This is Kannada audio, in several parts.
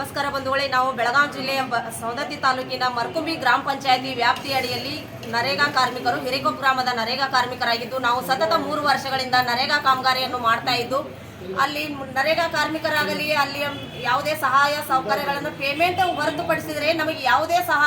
ಒಂದು ಬಂಧುಗಳೇ, ನಾವು ಬೆಳಗಾವಿ ಜಿಲ್ಲೆಯ ಸವದತ್ತಿ ತಾಲೂಕಿನ ಮರ್ಕುಂಬಿ ಗ್ರಾಮ ಪಂಚಾಯತಿ ವ್ಯಾಪ್ತಿ ಅಡಿಯಲ್ಲಿ ನರೇಗಾ ಕಾರ್ಮಿಕರು ಹಿರೇಕೋ ಗ್ರಾಮದ ನರೇಗಾ ಕಾರ್ಮಿಕರಾಗಿದ್ದು, ನಾವು ಸತತ ಮೂರು ವರ್ಷಗಳಿಂದ ನರೇಗಾ ಕಾಮಗಾರಿಯನ್ನು ಮಾಡ್ತಾ ಇದ್ದು ಅಲ್ಲಿ ನರೇಗಾ ಕಾರ್ಮಿಕರಾಗಲಿ, ಅಲ್ಲಿ ಯಾವುದೇ ಸಹಾಯ ಸೌಕರ್ಯಗಳನ್ನು ಪೇಮೆಂಟ್ ಹೊರತುಪಡಿಸಿದರೆ ನಮಗೆ ಯಾವುದೇ ಸಹ,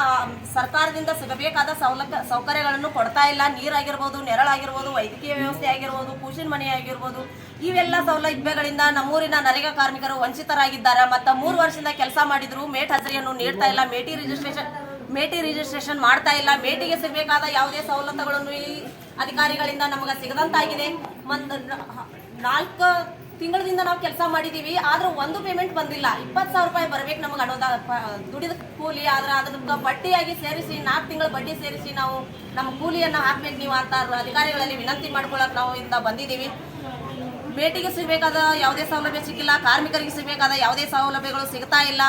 ಸರ್ಕಾರದಿಂದ ಸಿಗಬೇಕಾದ ಸೌಲಭ್ಯ, ಸೌಕರ್ಯಗಳನ್ನು ಕೊಡ್ತಾ ಇಲ್ಲ. ನೀರಾಗಿರ್ಬೋದು, ನೆರಳಾಗಿರ್ಬೋದು, ವೈದ್ಯಕೀಯ ವ್ಯವಸ್ಥೆ ಆಗಿರ್ಬೋದು ಕೂಸಿನ ಮನೆ ಆಗಿರ್ಬೋದು. ಇವೆಲ್ಲ ಸೌಲಭ್ಯಗಳಿಂದ ನಮ್ಮೂರಿನ ನರೇಗಾ ಕಾರ್ಮಿಕರು ವಂಚಿತರಾಗಿದ್ದಾರೆ. ಮತ್ತು ಮೂರು ವರ್ಷದಿಂದ ಕೆಲಸ ಮಾಡಿದ್ರು. ಮೇಟ್ ಹಜರಿಯನ್ನು ನೀಡ್ತಾ ಇಲ್ಲ. ಮೇಟಿ ರಿಜಿಸ್ಟ್ರೇಷನ್ ಮೇಟಿ ರಿಜಿಸ್ಟ್ರೇಷನ್ ಮಾಡ್ತಾ ಇಲ್ಲ. ಮೇಟಿಗೆ ಸಿಗಬೇಕಾದ ಯಾವುದೇ ಸವಲತ್ತುಗಳನ್ನು ಈ ಅಧಿಕಾರಿಗಳಿಂದ ನಮಗೆ ಸಿಗದಂತಾಗಿದೆ. ಮತ್ತು ನಾಲ್ಕು ತಿಂಗಳಿಂದ ನಾವು ಕೆಲಸ ಮಾಡಿದೀವಿ, ಆದರೂ ಒಂದು ಪೇಮೆಂಟ್ ಬಂದಿಲ್ಲ. ಇಪ್ಪತ್ತು ಸಾವಿರ ರೂಪಾಯಿ ಬರ್ಬೇಕು ನಮಗೆ ಅನ್ನೋದ ದುಡಿದ ಕೂಲಿ, ಆದ್ರೆ ಅದ್ರ ಬಡ್ಡಿಯಾಗಿ ಸೇರಿಸಿ, ನಾಲ್ಕು ತಿಂಗಳ ಬಡ್ಡಿ ಸೇರಿಸಿ ನಾವು ನಮ್ಮ ಕೂಲಿಯನ್ನು ಹಾಕ್ಬೇಕು ನೀವು ಅಂತ ಅಧಿಕಾರಿಗಳಲ್ಲಿ ವಿನಂತಿ ಮಾಡ್ಕೊಳಕ್ ನಾವು ಇಂದ ಬಂದಿದ್ದೀವಿ ಭೇಟಿಗೆ ಸಿಗಬೇಕಾದ ಯಾವುದೇ ಸೌಲಭ್ಯ ಸಿಕ್ಕಿಲ್ಲ, ಕಾರ್ಮಿಕರಿಗೆ ಸಿಗಬೇಕಾದ ಯಾವುದೇ ಸೌಲಭ್ಯಗಳು ಸಿಗ್ತಾ ಇಲ್ಲ.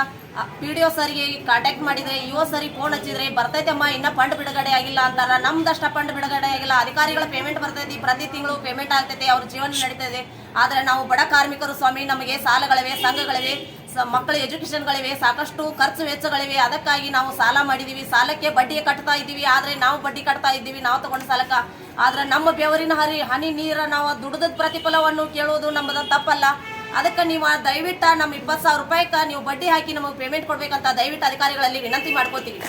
ಪಿ ಡಿ ಒ ಸರ್ಗೆ ಕಾಂಟ್ಯಾಕ್ಟ್ ಮಾಡಿದ್ರೆ ಇ ಒ ಸರಿ ಫೋನ್ ಹಚ್ಚಿದ್ರೆ, ಬರ್ತೈತಮ್ಮ, ಇನ್ನ ಫಂಡ್ ಬಿಡುಗಡೆ ಆಗಿಲ್ಲ ಅಂತಾರ. ನಮ್ದಷ್ಟ ಫಂಡ್ ಬಿಡುಗಡೆ ಆಗಿಲ್ಲ. ಅಧಿಕಾರಿಗಳ ಪೇಮೆಂಟ್ ಬರ್ತೈತಿ. ಪ್ರತಿ ತಿಂಗಳು ಪೇಮೆಂಟ್ ಆಗ್ತೈತೆ. ಅವ್ರ ಜೀವನ ನಡೀತದೆ ಆದ್ರೆ ನಾವು ಬಡ ಕಾರ್ಮಿಕರು ಸ್ವಾಮಿ, ನಮಗೆ ಸಾಲಗಳಿವೆ, ಸಂಘಗಳಿವೆ. ಮಕ್ಕಳ ಎಜುಕೇಷನ್ಗಳಿವೆ, ಸಾಕಷ್ಟು ಖರ್ಚು ವೆಚ್ಚಗಳಿವೆ. ಅದಕ್ಕಾಗಿ ನಾವು ಸಾಲ ಮಾಡಿದೀವಿ. ಸಾಲಕ್ಕೆ ಬಡ್ಡಿ ಕಟ್ತಾ ಇದ್ದೀವಿ. ಆದರೆ ನಾವು ಬಡ್ಡಿ ಕಟ್ತಾ ಇದ್ದೀವಿ. ನಾವು ತಗೊಂಡ ಸಾಲಕ್ಕೆ. ಆದ್ರೆ ನಮ್ಮ ಬೆವರಿನ ಹರಿ ಹನಿ ನೀರ ನಾವು ದುಡಿದ ಪ್ರತಿಫಲವನ್ನು ಕೇಳುವುದು ನಮ್ಮದ ತಪ್ಪಲ್ಲ. ಅದಕ್ಕೆ ನೀವು ದಯವಿಟ್ಟು ನಮ್ಮ ಇಪ್ಪತ್ತು ಸಾವಿರ ರೂಪಾಯಿಗೆ ನೀವು ಬಡ್ಡಿ ಹಾಕಿ ನಮಗೆ ಪೇಮೆಂಟ್ ಕೊಡ್ಬೇಕಂತ ದಯವಿಟ್ಟು ಅಧಿಕಾರಿಗಳಲ್ಲಿ ವಿನಂತಿ ಮಾಡ್ಕೋತೀವಿ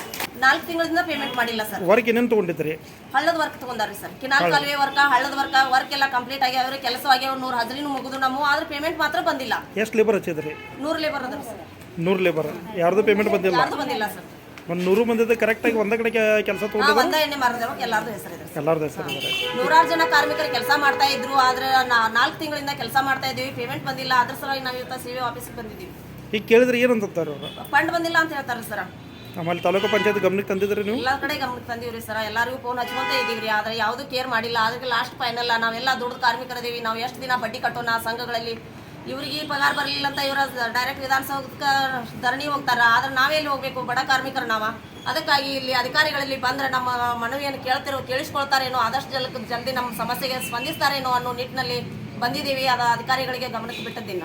ನಾಲ್ಕು ತಿಂಗಳಿಂದ ಪೇಮೆಂಟ್ ಮಾಡಿಲ್ಲ ಸರ್. ವರ್ಕ್ ಏನೇನು ತೊಗೊಂಡಿದ್ರಿ ಹಳ್ಳದ ವರ್ಕ್ ತೊಗೊಂಡಾರ್ರಿ ಸರ್. ಕಿನಾಲ್ ಕಾಲುವೆ ವರ್ಕ ಹಳ್ಳದ ವರ್ಕ ವರ್ಕ್ ಎಲ್ಲ ಕಂಪ್ಲೀಟ್ ಆಗ್ಯಾವ್ರಿ ಕೆಲಸ ಆಗ್ಯಾವ ನೂರು ಹಜರಿನೂ ಮುಗಿದು ನಮ್ಮ ಆದ್ರೆ ಪೇಮೆಂಟ್ ಮಾತ್ರ ಬಂದಿಲ್ಲ. ಎಷ್ಟು ಲೇಬರ್ ಹಚ್ಚಿದ್ರಿ? ನೂರು ಲೇಬರ್ ಅದ ಸರ್. ನೂರು ಲೇಬರ್ ಯಾರ್ದು ಪೇಮೆಂಟ್ ಬಂದಿಲ್ಲ? ಯಾರ್ದು ಬಂದಿಲ್ಲ ಸರ್. ಒಂದು ನೂರು ಮಂದಿದ್ದು ಕರೆಕ್ಟಾಗಿ ಒಂದೇ ಕಡೆ ಕೆಲಸ ಹಾ ತೊಗೊಂಡಿದ್ದ ಒಂದ ಎಣ್ಣೆ ಎಲ್ಲಾರ್ದು ಹೆಸರಿದೆ ಹೆಸರು ಇದ್ದಾರೆ ನೂರಾರು ಜನ ಕಾರ್ಮಿಕರು ಕೆಲಸ ಮಾಡ್ತಾ ಇದ್ರು ಆದ್ರೆ ನಾಲ್ಕು ತಿಂಗಳಿಂದ ಕೆಲಸ ಮಾಡ್ತಾ ಇದೀವಿ ಪೇಮೆಂಟ್ ಬಂದಿಲ್ಲ ಅದ್ರ ಸಲುವಾಗಿ ನಾವು ಸಿವಿ ಸಿ ಆಫೀಸಿಗೆ ಬಂದಿದ್ದೀವಿ ಈಗ ಕೇಳಿದ್ರೆ ಏನಂತ ಅವರು? ಫಂಡ್ ಬಂದಿಲ್ಲ ಅಂತ ಹೇಳ್ತಾರೆ ಸರ್. ಆಮೇಲೆ ತಾಲೂಕು ಪಂಚಾಯತ್ ಗಮನಕ್ಕೆ ತಂದಿದ್ರಿ ನೀವು? ಎಲ್ಲ ಕಡೆ ಗಮನಕ್ಕೆ ತಂದೀವ್ರಿ ಸರ್. ಎಲ್ಲರಿಗೂ ಫೋನ್ ಹಚ್ಕೊಂತ ಇದೀವ್ರಿ. ಆದ್ರೆ ಯಾವ್ದು ಕೇರ್ ಮಾಡಿಲ್ಲ. ಅದಕ್ಕೆ ಲಾಸ್ಟ್ ಫೈನಲ್ ನಾವೆಲ್ಲ ದುಡ್ಡು ಕಾರ್ಮಿಕರದೀವಿ. ನಾವು ಎಷ್ಟು ದಿನ ಬಡ್ಡಿ ಕಟ್ಟೋಣ ಸಂಘಗಳಲ್ಲಿ? ಇವ್ರಿಗೆ ಪಗಾರ ಬರಲಿಲ್ಲ ಅಂತ ಇವರ ಡೈರೆಕ್ಟ್ ವಿಧಾನಸೌಧಕ್ಕೆ ಧರಣಿ ಹೋಗ್ತಾರ. ಆದ್ರೆ ನಾವೇ ಇಲ್ಲಿ ಹೋಗ್ಬೇಕು? ಬಡ ಕಾರ್ಮಿಕರು ನಾವ. ಅದಕ್ಕಾಗಿ ಇಲ್ಲಿ ಅಧಿಕಾರಿಗಳಲ್ಲಿ ಬಂದ್ರೆ ನಮ್ಮ ಮನವಿಯನ್ನು ಕೇಳ್ತಿರೋ, ಕೇಳಿಸ್ಕೊಳ್ತಾರೇನೋ, ಆದಷ್ಟು ಜಲಕ್ಕೆ ಜಲ್ದಿ ನಮ್ಮ ಸಮಸ್ಯೆಗೆ ಸ್ಪಂದಿಸ್ತಾರೇನೋ ಅನ್ನೋ ನಿಟ್ಟಿನಲ್ಲಿ ಬಂದಿದ್ದೀವಿ. ಅದು ಅಧಿಕಾರಿಗಳಿಗೆ ಗಮನಕ್ಕೆ ಬಿಟ್ಟದ್ದಿನ